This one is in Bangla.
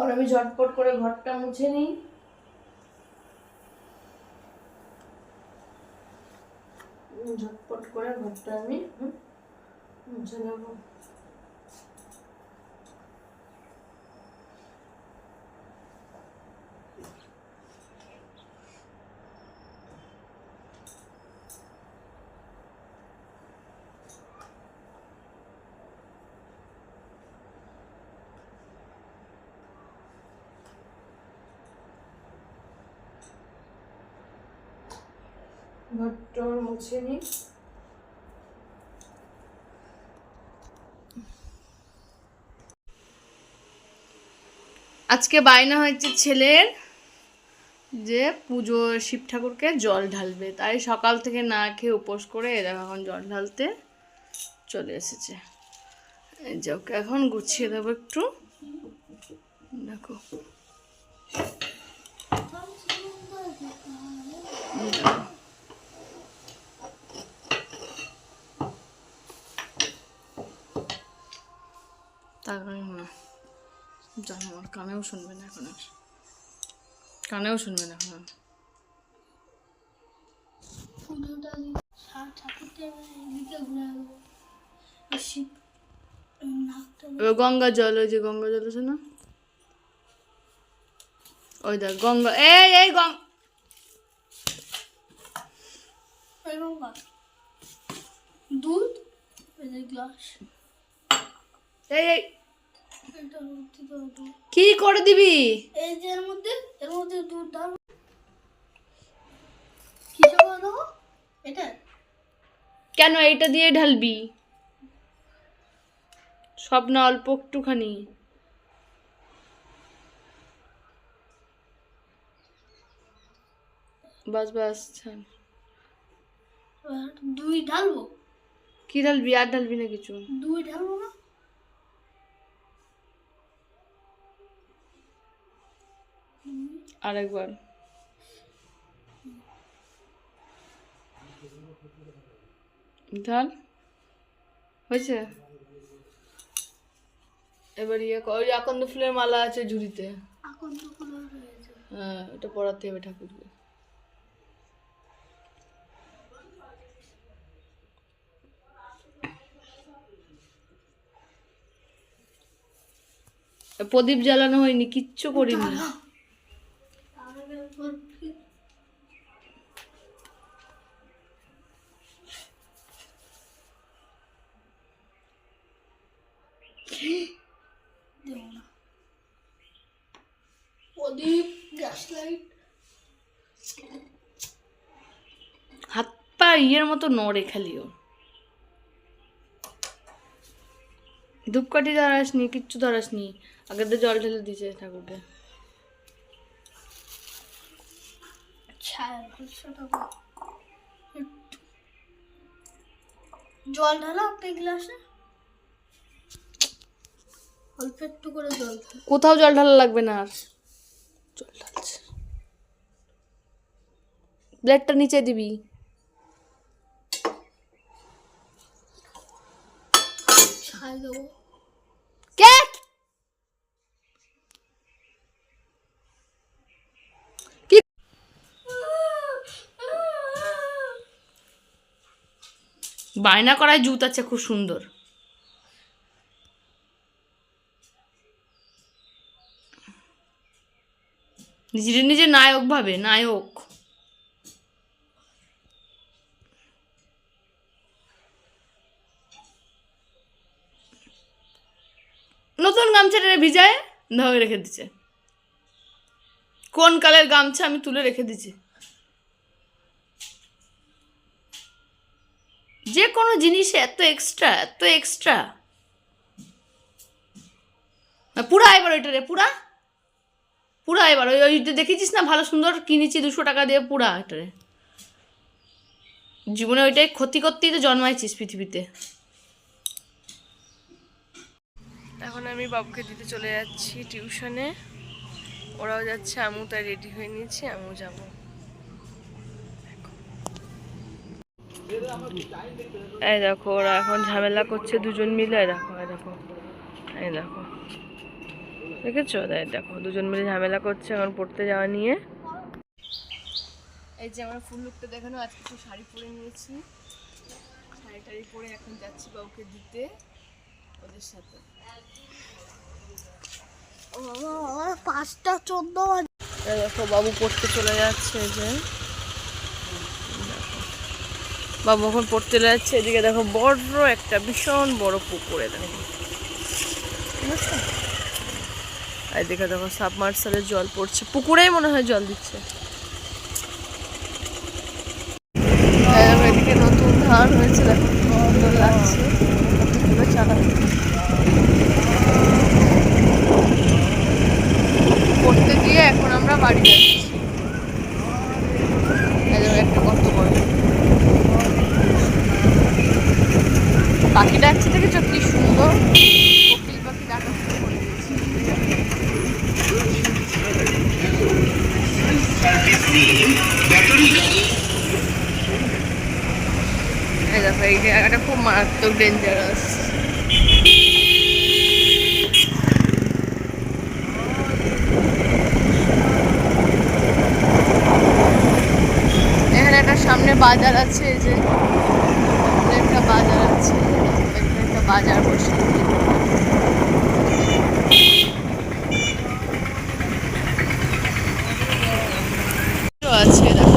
এখন আমি ঝটপট করে ঘরটা মুছে নিই। ঝটপট করে ঘরটা আমি মুছে নেব। ঘরটা মুছে নিই। আজকে বায়না হয়েছে ছেলের যে পুজো শিব ঠাকুরকে জল ঢালবে। তাই সকাল থেকে না খেয়ে উপোস করে এ দেখো এখন জল ঢালতে চলে এসেছে। যে এখন গুছিয়ে দেবো একটু। দেখো এই দেখো। তাকাই না জানো আমার কানেও শুনবে না এখন আর। কানেও শুনবে না এখন আর। গঙ্গা জল ওই যে গঙ্গা জল আছে না? ওই দেখ গঙ্গা এই এই গঙ্গা। দুধ? গ্লাস। এই এই এটা ভর্তি করে দেবো। কি করে দিবি? এই যে এর মধ্যে এর মধ্যে দুধ ডাল কি করে দেবো এটা? কেন এইটা দিয়ে ঢালবি? সব না অল্প একটুখানি। বাস বাস দুই ঢালবো। কি ঢালবি? আর ঢালবি না কিছু। দুই ঢালবো না? আরেকবার। ঢাল হয়েছে? এবার ইয়ে কর- ওই আকন্দ ফুলের মালা আছে ঝুড়িতে। হ্যাঁ ওটা পড়াতে হবে ঠাকুরকে। প্রদীপ জ্বালানো হয়নি কিচ্ছু করিনি। দেবো না প্রদীপ গ্যাস লাইট হাত পা ইয়ের মতো নড়ে খালিও। ধূপকাঠি ধরাসনি কিচ্ছু ধরাসনি। আগে তো জল ঢেলে দিয়েছে ঠাকুরকে। একটু। জল ঢালা একটা গ্লাসে অল্প একটু করে জল কোথাও জল ঢালা লাগবে না আর। জল ঢালছে। ব্লেডটা নিচে দেবো। বায়না করায় জুত আছে খুব সুন্দর। নিজে নিজে নায়ক ভাবে, নায়ক। নতুন গামছাটা ভিজায় ধরে রেখে দিচ্ছে। কোন কালের গামছা আমি তুলে রেখে দিচ্ছি? যে কোনো জিনিসে এত এক্সট্রা এত এক্সট্রা পুরা এবার ওইটা রে, পুরা? পুরা এবার, ওই ওই দেখেছিস না, ভালো সুন্দর কিনেছি দুশো টাকা দিয়ে পুরা এটা। রে জীবনে ওইটাই ক্ষতি করতেই তো জন্মাইছিস পৃথিবীতে। এখন আমি বাবুকে দিতে চলে যাচ্ছি টিউশনে। ওরাও যাচ্ছে, আমিও তাই রেডি হয়ে নিয়েছি, আমিও যাব। এই দেখো, ওরা এখন ঝামেলা করছে দুজন মিলে দেখো দেখো, এই দেখো। দেখেছ? দেখ, দেখো, দুজন মিলে ঝামেলা করছে এখন পড়তে যাওয়া নিয়ে। এই যে আমার ফুল লুকটা দেখানো, আজকে একটু শাড়ি পরে নিয়েছি। শাড়ি টাড়ি পরে এখন যাচ্ছি বাবুকে দিতে, ওদের সাথে। পাঁচটা দেখো, বাবু পড়তে চলে যাচ্ছে যে। বাবু এখন পড়তে যাচ্ছে, এদিকে দেখো বড় একটা, ভীষণ বড় পুকুরে, দেখো। আর এদিকে দেখো সাবমার্সালের জল পড়ছে। পুকুরেই মনে হয় জল দিচ্ছে। দেখো, এদিকে নতুন ধান হয়েছে, দেখো দিয়ে এখন আমরা বাড়ি একটা কি সুন্দর কোকিল পাখি ডাকা শুরু করে দিয়েছে জায়গাটা খুব মারাত্মক এখানে একটা সামনে বাজার আছে, এই যে একটা বাজার আছে একটা বাজার বসে। আছে দেখো